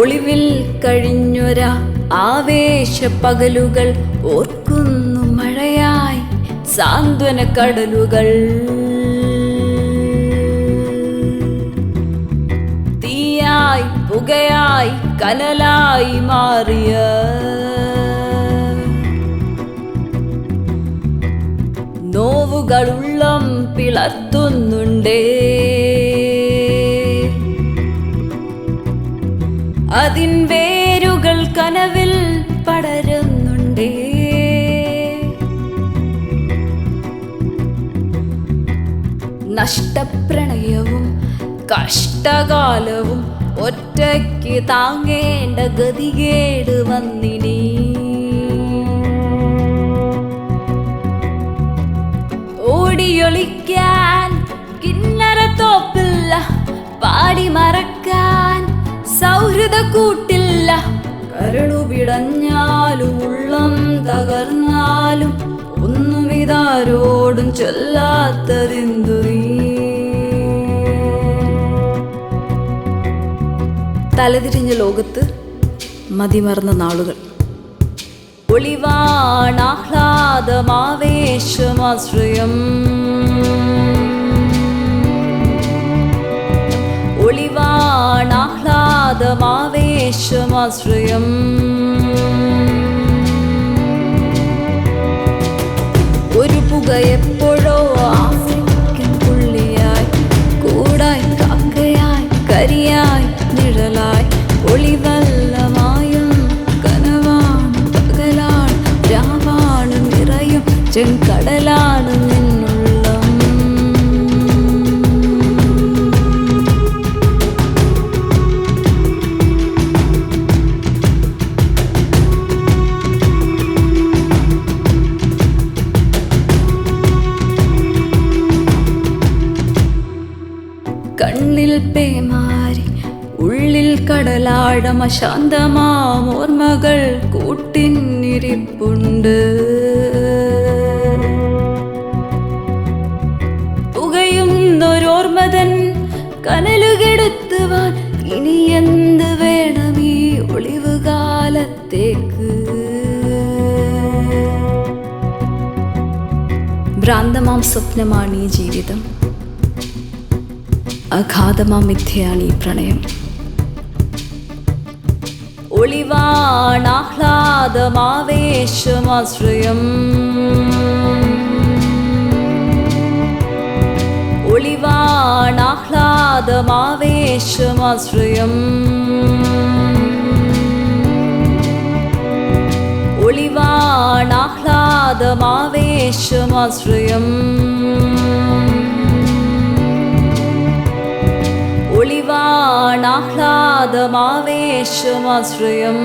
ഒളിവിൽ കഴിഞ്ഞൊര ആവേശ പകലുകൾ ഓർക്കുന്നു മഴയായി സാന്ത്വന കടലുകൾ തീയായി പുകയായി കനലായി മാറിയ നോവുകളുള്ളം പിളർത്തുന്നുണ്ടേ. അതിൻ വേരുകൾ കനവിൽ പടരുന്നുണ്ടേ. നഷ്ടപ്രണയവും കഷ്ടകാലവും ഒറ്റയ്ക്ക് താങ്ങേണ്ട ഗതികേട് വന്നിനി. ഓടിയൊളിക്കാൻ കിന്നരത്തോപ്പില്ല പാടി മറക്കാൻ സൗഹൃദ കൂട്ടില്ല കരളുപിടഞ്ഞാലും ഉള്ളം തകർന്നാലും ഒന്നും ഇതാരോടും ചൊല്ലാത്തതെന്തു തലതിരിഞ്ഞ ലോകത്ത് മതിമറന്ന നാളുകൾ. ഒളിവാണാഹ്ലാദമാവേശമാശ്രയം. ഒളിവാണാഹ്ലാദമാവേശമാശ്രയം ഒരു പുക എപ്പോഴോ ആഫ്രിക്കൻ പുള്ളിയായി. കൂടായി കാക്കയായി കരിയായി നിഴലായി. ഒളിവല്ലമായും കനവാണ് പകലാണ് രാവാണ് നിറയും. ചെങ്കടലാണ് കണ്ണിൽ പേമാരി ഉള്ളിൽ കടലാടം അശാന്തമാം ഓർമ്മകൾ കൂട്ടിന്നിരിപ്പുണ്ട് പുകയുന്നൊരോർമ്മതൻ കനലുകെടുത്തുവാൻ ഇനി എന്ത് വേണം ഈ ഒളിവ് കാലത്തേക്ക് ഭ്രാന്തമാം സ്വപ്നമാണ് ഈ ജീവിതം. അഗാധമാം മിഥ്യയാണ് ഈ പ്രണയം ഒളിവാണാഹ്ലാദമാവേശമാശ്രയം ഒളിവാണാഹ്ലാദമാവേശമാശ്രയം ഒളിവാണാഹ്ലാദമാവേശമാശ്രയം